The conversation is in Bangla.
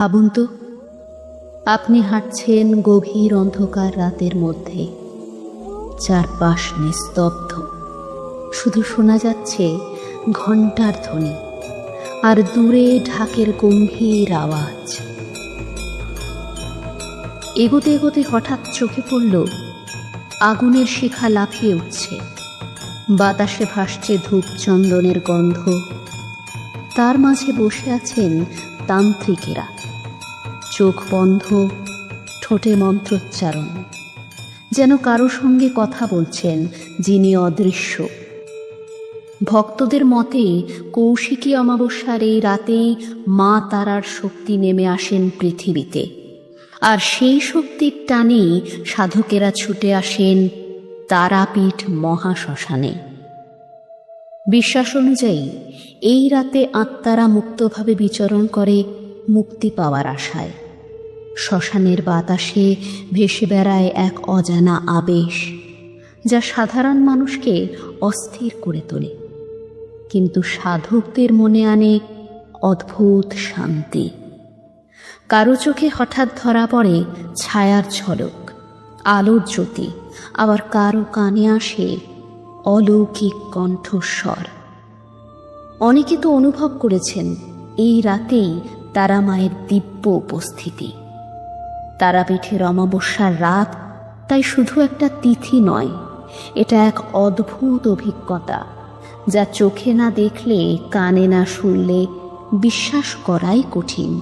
ভাবুন আপনি হাঁটছেন গভীর অন্ধকার রাতের মধ্যে। চারপাশ নিস্তব্ধ। শুধু শোনা যাচ্ছে ঘণ্টার ধ্বনি আর দূরে ঢাকের গম্ভীর আওয়াজ। এগোতে এগোতে হঠাৎ চোখে পড়ল, আগুনের শিখা লাফিয়ে উঠছে। বাতাসে ভাসছে ধূপ চন্দনের গন্ধ। তার মাঝে বসে আছেন তান্ত্রিকেরা। চোখ বন্ধ, ঠোঁটে মন্ত্রোচ্চারণ। যেন কারও সঙ্গে কথা বলছেন যিনি অদৃশ্য। ভক্তদের মতে, কৌশিকী অমাবস্যার এই রাতেই মা তারার শক্তি নেমে আসেন পৃথিবীতে। আর সেই শক্তির টানেই সাধকেরা ছুটে আসেন তারাপীঠ মহাশ্মশানে। বিশ্বাস অনুযায়ী, এই রাতে আত্মারা মুক্তভাবে বিচরণ করে মুক্তি পাওয়ার আশায়। শ্মশানের বাতাসে ভেসে বেড়ায় এক অজানা আবেশ, যা সাধারণ মানুষকে অস্থির করে তোলে। কিন্তু সাধকদের মনে আনে অদ্ভুত শান্তি। কারও চোখে হঠাৎ ধরা পড়ে ছায়ার ঝলক, আলোর জ্যোতি, আবার কারও কানে আসে অলৌকিক কণ্ঠস্বর। অনেকে তো অনুভব করেছেন, এই রাতেই তারা মায়ের দিব্য উপস্থিতি। তারাপীঠের অমাবস্যার রাত, তাই শুধু একটা তিথি নয়, এটা এক অদ্ভুত অভিজ্ঞতা, যা চোখে না দেখলে, কানে না শুনলে বিশ্বাস করাই কঠিন।